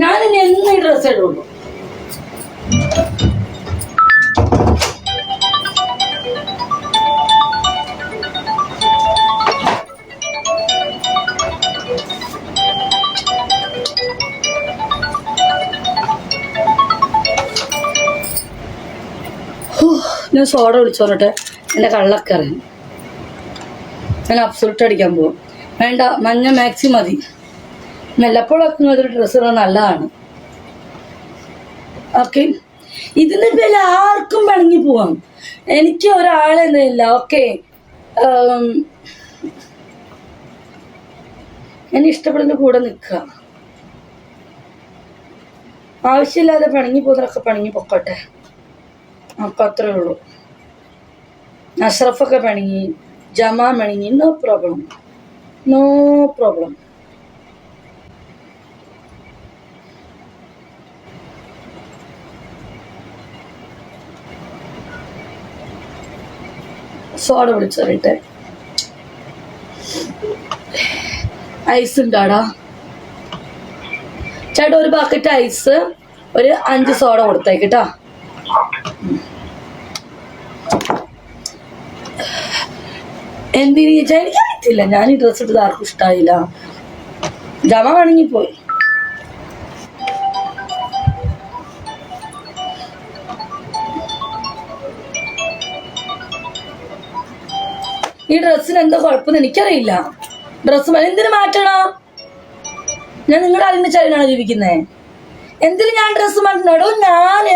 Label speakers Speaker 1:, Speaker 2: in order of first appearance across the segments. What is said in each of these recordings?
Speaker 1: ഞാൻ ഇനി എന്ന് ഈ ഡ്രസ്സ് ഇടുള്ളൂ. ഞാൻ സോഡ വിളിച്ചോട്ടെ എന്റെ കള്ളൊക്കെ അറിയാം ഞാൻ അബ്സൊല്യൂട്ട് അടിക്കാൻ പോകും വേണ്ട മഞ്ഞ മാക്സി മതി. മെല്ലപ്പോഴൊക്കെ ഒരു ഡ്രസ്സ് നല്ലതാണ്. ഓക്കെ ഇതിന്റെ പേരിൽ ആർക്കും പിണങ്ങി പോവാം. എനിക്ക് ഒരാളെന്നില്ല ഓക്കെ എന്നെ ഇഷ്ടപ്പെടുന്ന കൂടെ നിൽക്കുക. ആവശ്യമില്ലാതെ പണങ്ങി പോകുന്നതൊക്കെ പണങ്ങി പൊക്കോട്ടെ. അപ്പം അത്രേ ഉള്ളൂ. അഷ്റഫൊക്കെ പണങ്ങി ജമാ പിണങ്ങി no problem no problem soda വിളിച്ചു തരട്ടെ ഐസ് ഉണ്ടാടാ? ചേട്ടാ ഒരു ബക്കറ്റ് ഐസ് ഒരു അഞ്ച് സോഡ കൊടുത്തേക്കിട്ടാ എന്തിനു ചോദിച്ചാൽ എനിക്കറിയത്തില്ല. ഞാൻ ഈ ഡ്രസ്സ് ഇട്ടത് ആർക്കും ഇഷ്ടമായില്ല ജമ വേണമെങ്കിൽ പോയി ഈ ഡ്രസ്സിന് എന്താ കുഴപ്പമെന്ന് എനിക്കറിയില്ല. ഡ്രസ്സ് എന്തിനു മാറ്റണം? ഞാൻ നിങ്ങളുടെ അറിയുന്ന ചൈനാണ് ജീവിക്കുന്നേ? എന്തിനു ഞാൻ ഡ്രസ്സ് മാറ്റണം? ഞാൻ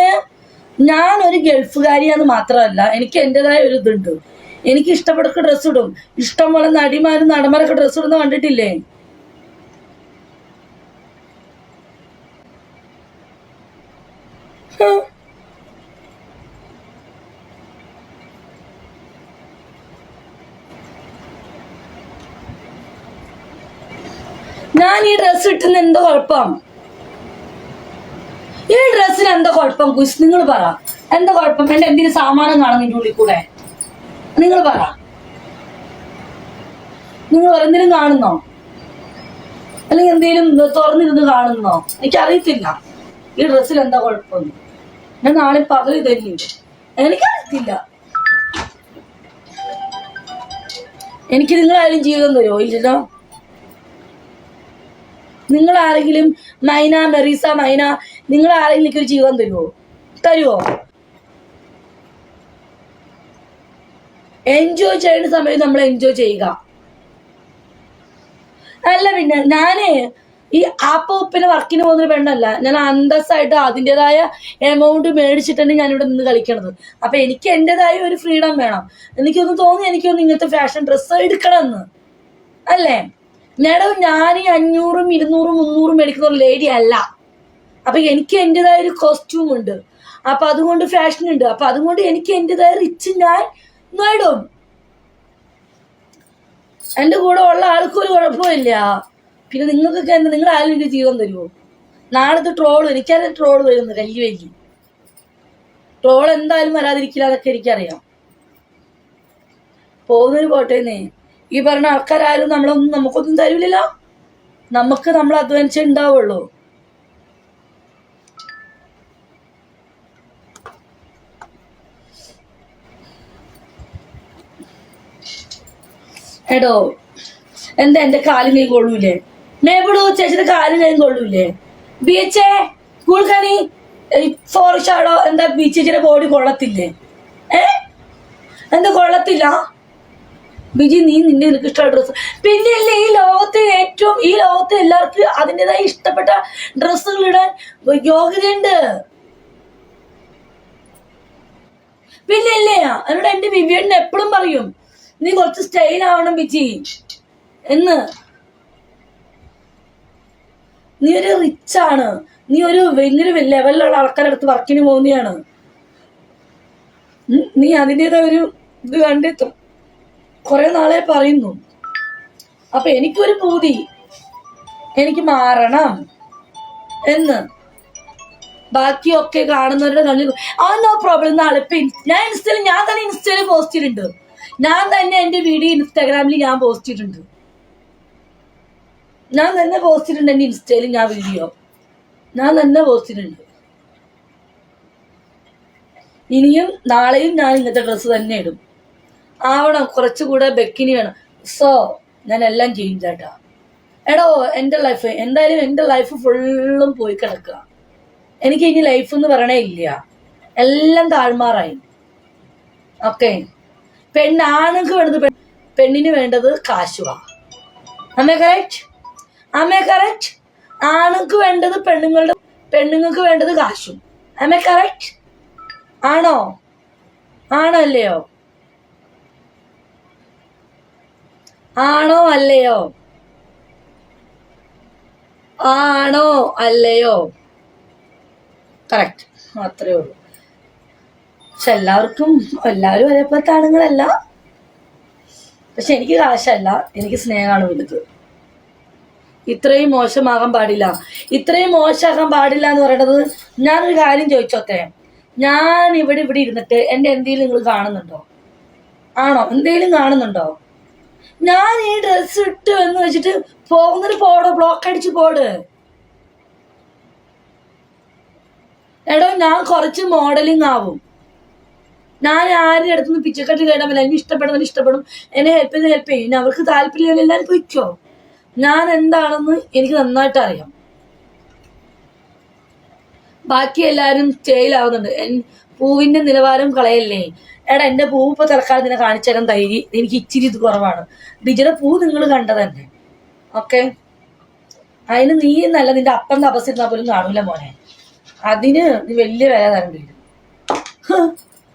Speaker 1: ഞാൻ ഒരു ഗൾഫുകാരിയാന്ന് മാത്രമല്ല എനിക്ക് എന്റെതായ ഒരു ഇതുണ്ട്. എനിക്ക് ഇഷ്ടപ്പെട്ട ഡ്രസ്സ് ഇടും. ഇഷ്ടം പോലെ നടിമാരും നടന്മാരൊക്കെ ഡ്രസ്സ് ഇടുന്ന കണ്ടിട്ടില്ലേ? ഹ്. ഞാൻ ഈ ഡ്രസ്സ് ഇട്ടുന്ന എന്താ കുഴപ്പം? ഈ ഡ്രസ്സിന് എന്താ കുഴപ്പം കുസ് നിങ്ങൾ പറ. എന്താ കുഴപ്പം? എന്റെ എന്തെങ്കിലും സാമാനം കാണും നിന്റെ ഉള്ളിൽ കൂടെ? നിങ്ങൾ പറ. നിങ്ങൾ എന്തിനും കാണുന്നോ? അല്ലെങ്കിൽ എന്തെങ്കിലും തുറന്നിരുന്ന് കാണുന്നോ? എനിക്കറിയത്തില്ല. ഈ ഡ്രസ്സിൽ എന്താ കുഴപ്പം? ഞാൻ നാളെ പകൽ തരും. എനിക്കറിയത്തില്ല. എനിക്ക് നിങ്ങളായാലും ജീവിതം തരുമോ ഇല്ലല്ലോ? നിങ്ങൾ ആരെങ്കിലും മൈന മെറീസ മൈന നിങ്ങൾ ആരെങ്കിലും ഒരു ജീവൻ തരുമോ തരുമോ എൻജോയ് ചെയ്യുന്ന സമയം നമ്മൾ എൻജോയ് ചെയ്യുക. അല്ല പിന്നെ ഞാൻ ഈ ആപ്പ് ഉപ്പിന് വർക്കിന് പോകുന്നൊരു പെണ്ണല്ല. ഞാൻ അന്തസ്സായിട്ട് അതിന്റെതായ എമൗണ്ട് മേടിച്ചിട്ടാണ് ഞാനിവിടെ നിന്ന് കളിക്കണത്. അപ്പൊ എനിക്ക് എന്റെതായ ഒരു ഫ്രീഡം വേണം. എനിക്കൊന്ന് തോന്നി എനിക്കൊന്ന് ഇങ്ങനത്തെ ഫാഷൻ ഡ്രസ്സ് എടുക്കണമെന്ന്. അല്ലേ? മേഡം ഞാൻ ഈ അഞ്ഞൂറും ഇരുന്നൂറും മുന്നൂറും മേടിക്കുന്ന ഒരു ലേഡി അല്ല. അപ്പൊ എനിക്ക് എന്റെതായ ഒരു കോസ്റ്റ്യൂം ഉണ്ട്. അപ്പൊ അതുകൊണ്ട് ഫാഷൻ ഉണ്ട്. അപ്പൊ അതുകൊണ്ട് എനിക്ക് എന്റെതായ റിച്ച് ഞാൻ നേടും എന്റെ കൂടെ ഉള്ള ആൾക്കും ഒരു കുഴപ്പമില്ല. പിന്നെ നിങ്ങൾക്കൊക്കെ എന്താ? നിങ്ങൾ ആരും എനിക്ക് ജീവൻ തരുമോ നാളത്തെ ട്രോൾ എനിക്കത് ട്രോൾ വരുന്നു കൈ വലിയ ട്രോൾ എന്തായാലും വരാതിരിക്കില്ല അതൊക്കെ എനിക്കറിയാം. പോകുന്നൊരു പോട്ടേന്നേ ഈ പറഞ്ഞ ആൾക്കാരാരും നമ്മളൊന്നും നമുക്കൊന്നും തരൂലല്ലോ. നമുക്ക് നമ്മൾ അധ്വാനിച്ചേ ഉണ്ടാവുള്ളൂ എടോ എന്താ എന്റെ കാലും കൈ കൊള്ളൂലേ? മേബിളു ചേച്ചിയുടെ കാലും കൈ കൊള്ളൂലേ? ബീച്ചേ കൂൾക്കണി ഫോർ ഷാഡോ എന്താ ബീച്ചേച്ചിയുടെ ബോഡി കൊള്ളത്തില്ലേ? ഏ? എന്താ കൊള്ളത്തില്ല? ബിജി നീ നിന്റെ നിനക്ക് ഇഷ്ടമുള്ള ഡ്രസ്സ് പിന്നെയല്ലേ ഈ ലോകത്തെ ഏറ്റവും ഈ ലോകത്തെ എല്ലാവർക്കും അതിന്റെതായ ഇഷ്ടപ്പെട്ട ഡ്രസ്സുകൾ ഇടാൻ യോഗ്യതയുണ്ട്. പിന്നെയല്ലേ അതിനോട് എന്റെ വിവിയണ്ണ എപ്പോഴും പറയും നീ കുറച്ച് സ്റ്റൈൽ ആവണം ബിജി. എന്ന്. നീ ഒരു റിച്ച് ആണ്. നീ ഒരു വലിയൊരു ലെവലിലുള്ള ആൾക്കാരുടെ അടുത്ത് വർക്കിന് പോകുന്നതാണ്. നീ അതിന്റെതായ ഒരു ഇത് കണ്ടെത്തും. കുറെ നാളെ പറയുന്നു. അപ്പൊ എനിക്കൊരു പൂതി. എനിക്ക് മാറണം എന്ന്. ബാക്കിയൊക്കെ കാണുന്നവരുടെ കണ്ണിൽ ആ നോ പ്രോബ്ലം നാളെ ഇപ്പൊ ഞാൻ ഇൻസ്റ്റയിൽ ഞാൻ തന്നെ ഇൻസ്റ്റയിൽ പോസ്റ്റ് ചെയ്തിട്ടുണ്ട് ഞാൻ തന്നെ എന്റെ വീഡിയോ ഇൻസ്റ്റാഗ്രാമിൽ ഞാൻ പോസ്റ്റ് ചെയ്തിട്ടുണ്ട് ഞാൻ തന്നെ പോസ്റ്റ് ചെയ്തിട്ടുണ്ട് എന്റെ ഇൻസ്റ്റയിൽ ഞാൻ വീഡിയോ. ഞാൻ തന്നെ പോസ്റ്റ് ചെയ്തിട്ടുണ്ട് ഇനിയും നാളെയും ഞാൻ ഇങ്ങനത്തെ ഡ്രസ്സ് തന്നെ ഇടും. ആവണം. കുറച്ചുകൂടെ ബെക്കിനി വേണം. സോ ഞാൻ എല്ലാം ചെയ്യും ചേട്ടാ എടോ എന്റെ ലൈഫ് എന്തായാലും എന്റെ ലൈഫ് ഫുള്ളും പോയി കിടക്കുക. എനിക്ക് ഇനി ലൈഫ് എന്ന് പറയണേ ഇല്ല. എല്ലാം താഴ്മാറായി. ഓക്കെ പെണ്ണാണുങ്ങൾക്ക് വേണ്ടത് പെണ്ണിന് വേണ്ടത് കാശുവാ. അമ്മേ കറക്റ്റ് അമ്മേ കറക്റ്റ് ആണുങ്ങൾക്ക് വേണ്ടത് പെണ്ണുങ്ങളുടെ പെണ്ണുങ്ങൾക്ക് വേണ്ടത് കാശും. അമ്മേ കറക്റ്റ് ആണോ? ആണോ അല്ലയോ? ആണോ അല്ലയോ? ആണോ അല്ലയോ? കറക്റ്റ് അത്രേ ഉള്ളൂ. പക്ഷെ എല്ലാവർക്കും എല്ലാവരും ഒരേപോലത്തെ ആണുങ്ങളല്ല. പക്ഷെ എനിക്ക് കാശല്ല എനിക്ക് സ്നേഹമാണ് വലുത്. ഇത്രയും മോശമാകാൻ പാടില്ല. ഇത്രയും മോശമാകാൻ പാടില്ല എന്ന് പറയുന്നത് ഞാനൊരു കാര്യം ചോദിച്ചോട്ടെ? ഞാൻ ഇവിടെ ഇവിടെ ഇരുന്നിട്ട് എന്റെ എന്തെങ്കിലും നിങ്ങൾ കാണുന്നുണ്ടോ? ആണോ? എന്തെങ്കിലും കാണുന്നുണ്ടോ? ഞാൻ ഈ ഡ്രസ്സ് ഇട്ടു എന്ന് വെച്ചിട്ട് പോകുന്നൊരു പോടോ ബ്ലോക്ക് അടിച്ച് പോട്. എടോ ഞാൻ കുറച്ച് മോഡലിംഗ് ആവും. ഞാൻ ആരുടെ അടുത്തുനിന്ന് പിച്ചക്കട്ടി കേടാൻ പറ്റില്ല എനിക്ക് ഇഷ്ടപ്പെടുന്നവർ ഇഷ്ടപ്പെടും. എന്നെ ഹെൽപ്പ് ചെയ്ത് ഹെൽപ്പ് ചെയ്യും. അവർക്ക് താല്പര്യം എല്ലാവരും പൊയ്ക്കോ. ഞാൻ എന്താണെന്ന് എനിക്ക് നന്നായിട്ട് അറിയാം. ബാക്കി എല്ലാവരും ചെയിലാവുന്നുണ്ട് പൂവിന്റെ നിലവാരം കളയല്ലേ? എടാ എന്റെ പൂ ഇപ്പൊ തൽക്കാലം നിന്നെ കാണിച്ചു തരാൻ തൈരി എനിക്ക് ഇച്ചിരി ഇത് കുറവാണ്. ഡിജിയുടെ പൂ നിങ്ങൾ കണ്ടതന്നെ. ഓക്കെ? അതിന് നീ നല്ല നിന്റെ അപ്പം തപസ്സിരുന്നാ പോലും കാണൂല മോനെ. അതിന് നീ വലിയ വില തരേണ്ടി വരും.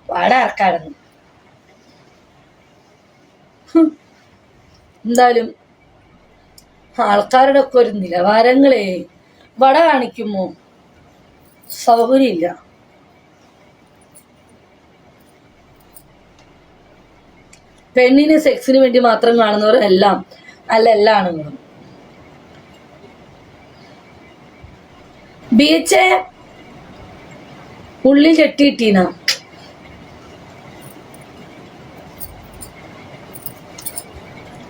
Speaker 1: വാട ഇറക്കാടുന്നു എന്തായാലും ആൾക്കാരുടെ ഒക്കെ ഒരു നിലവാരങ്ങളെ വട കാണിക്കുമോ? സൗകര്യമില്ല. പെണ്ണിന് സെക്സിന് വേണ്ടി മാത്രം കാണുന്നവർ എല്ലാം അല്ല എല്ലാ ആണുങ്ങളും ബീച്ച് ഉള്ളി ചെട്ടിട്ടീന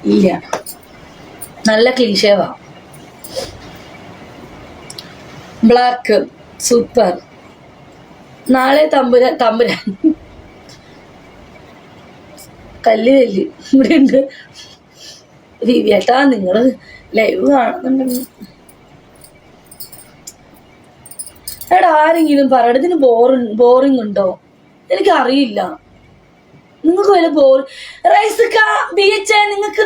Speaker 1: ഇല്ല. നല്ല ക്ലീഷേവാ. ബ്ലാക്ക്. സൂപ്പർ. നാളെ തമ്പുരാൻ തമ്പുരാൻ കല്ല് കല്ല് ഇവിടെ ഉണ്ട് ദിവ്യേട്ടാ നിങ്ങൾ ലൈവ് കാണുന്നുണ്ടെങ്കിൽ എടാ ആരെങ്കിലും പറയട്ടെ ഇതിന് ബോറിങ് ബോറിംഗ് ഉണ്ടോ? എനിക്ക് അറിയില്ല നിങ്ങൾക്ക് വല്ല ബോർ റൈസക്ക ബീച്ച് നിങ്ങൾക്ക്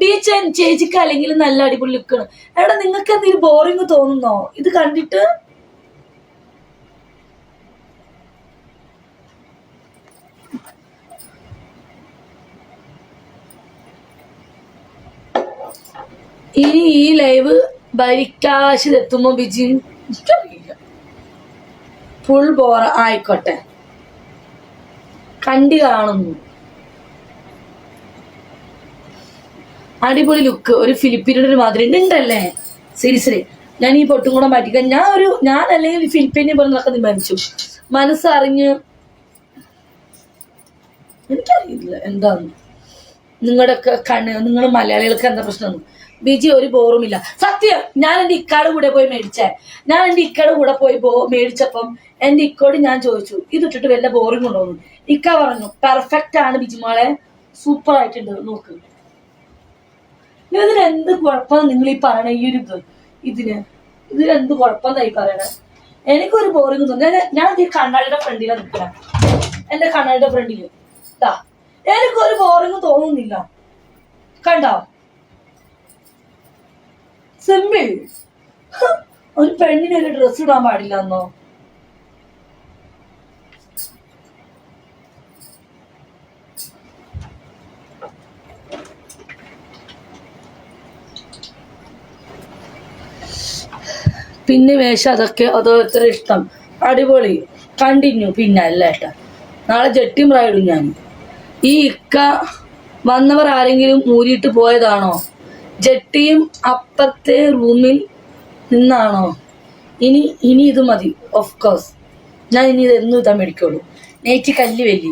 Speaker 1: ബീച്ച് ചേച്ചിക്ക് അല്ലെങ്കിൽ നല്ല അടിപൊളി ലുക്കാണ് എടാ നിങ്ങൾക്ക് എന്തെങ്കിലും ബോറിംഗ് തോന്നുന്നോ? ഇത് കണ്ടിട്ട്? ഇനി ഈ ലൈവ് ഭരിക്കാശിലെത്തുമ്പോ ബിജി ഫുൾ ബോറ ആയിക്കോട്ടെ. കണ്ടി കാണുന്നു. അടിപൊളി ലുക്ക് ഒരു ഫിലിപ്പീനിയുടെ ഒരു മാതിരി. ഉണ്ട്. ഉണ്ടല്ലേ സീരിയസ്ലി ഞാൻ ഈ പൊട്ടും കൂടെ മാറ്റിക്കാൻ ഞാൻ ഒരു ഞാൻ അല്ലെങ്കിൽ ഫിലിപ്പീനെ പോലെ നടക്കാൻ തീരുമാനിച്ചു. മനസ്സറിഞ്ഞ്. എനിക്കറിയില്ല എന്താന്ന്. നിങ്ങളുടെ കണ് കണ്ണ് നിങ്ങൾ മലയാളികൾക്ക് എന്താ പ്രശ്നം? ബിജി ഒരു ബോറുമില്ല സത്യം ഞാൻ എന്റെ ഇക്കാട് കൂടെ പോയി മേടിച്ചേ. ഞാൻ എന്റെ ഇക്കാട് കൂടെ പോയി ബോ- മേടിച്ചപ്പം എന്റെ ഇക്കോട് ഞാൻ ചോദിച്ചു ഇതിട്ടിട്ട് വല്ല ബോറിംഗ് ഉണ്ടോന്ന് ഇക്ക പറഞ്ഞു പെർഫെക്റ്റ് ആണ് ബിജിമോളെ സൂപ്പർ ആയിട്ടുണ്ട്. നോക്ക്. ഇതിന് എന്ത് കുഴപ്പം നിങ്ങൾ ഈ പറയണ ഈ ഒരു ഇത്? ഇതിന് ഇതിന് എന്ത് കുഴപ്പം ഈ പറയണേ? എനിക്കൊരു ബോറിംഗ് തോന്നുന്നു. ഞാൻ- ഈ കണ്ണാടിയുടെ ഫ്രണ്ടിലാണ് നിൽക്കണേ എന്റെ കണ്ണാടിയുടെ ഫ്രണ്ടിൽ. ദാ. എനിക്കൊരു ബോറിംഗ് തോന്നുന്നില്ല. കണ്ടോ? സിമ്പിൾ ഒരു പെണ്ണിന് ഒരു ഡ്രസ് ഇടാൻ പാടില്ല എന്നോ? പിന്നെ വേഷം അതൊക്കെ ഓരോരുത്തരുടെ ഇഷ്ടം? അടിപൊളി. കണ്ടിന്യൂ. പിന്നെ അല്ല ഏട്ടാ. നാളെ ജെട്ടിയും ഞാൻ ഈ ഇക്ക വന്നവർ ആരെങ്കിലും മൂരിയിട്ട് പോയതാണോ? ജട്ടിയും അപ്പുറത്തെ റൂമിൽ നിന്നാണോ? ഇനി ഇനി ഇത് മതി ഓഫ് കോഴ്സ് ഞാൻ ഇനി ഇത് എന്നും ഇതാ മേടിക്കുള്ളൂ. നെയ്ക്ക് കല്ല് വെല്ലി.